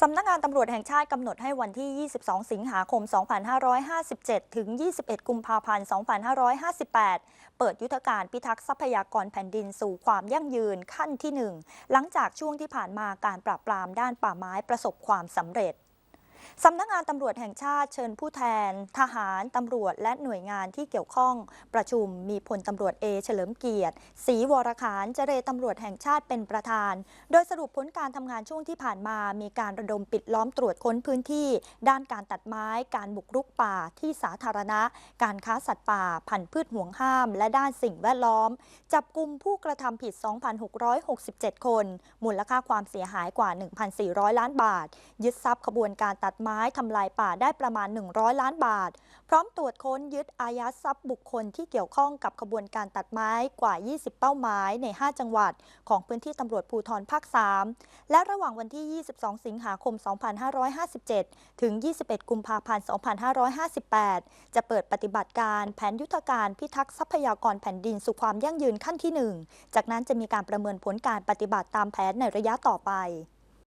สำนักงานตำรวจแห่งชาติกำหนดให้วันที่ 22 สิงหาคม 2557 ถึง 21 กุมภาพันธ์ 2558 เปิดยุทธการพิทักษ์ทรัพยากรแผ่นดินสู่ความยั่งยืนขั้นที่ 1 หลังจากช่วงที่ผ่านมาการปราบปรามด้านป่าไม้ประสบความสำเร็จ สำนักงานตำรวจแห่งชาติเชิญผู้แทน ทหารตำรวจและหน่วยงานที่เกี่ยวข้องประชุมมีพลตำรวจเอเฉลิมเกียรติศรีวรขานเจรตำรวจแห่งชาติเป็นประธาน โดยสรุปผลการทำงานช่วงที่ผ่านมา มีการระดมปิดล้อมตรวจค้นพื้นที่ ด้านการตัดไม้ การบุกรุกป่าที่สาธารณะ การค้าสัตว์ป่า พันธุ์พืชห่วงห้าม และด้านสิ่งแวดล้อม จับกลุ่มผู้กระทำผิด 2,667 คน มูลค่าความเสียหายกว่า 1,400 ล้านบาท ยึดทรัพย์ขบวนการตัดไม้ทำลายป่าได้ประมาณ 100 ล้านบาท พร้อมตรวจค้นยึดอายัดทรัพย์บุคคลที่เกี่ยวข้องกับขบวนการตัดไม้กว่า 20 เป้าหมายใน 5 จังหวัด ของพื้นที่ตำรวจภูธรภาค 3 และระหว่างวันที่ 22 สิงหาคม 2557 ถึง 21 กุมภาพันธ์ 2558 จะเปิดปฏิบัติการแผนยุทธการพิทักษ์ทรัพยากรแผ่นดินสู่ความยั่งยืนขั้นที่ 1 จากนั้นจะมีการประเมินผลการปฏิบัติตามแผนในระยะต่อไป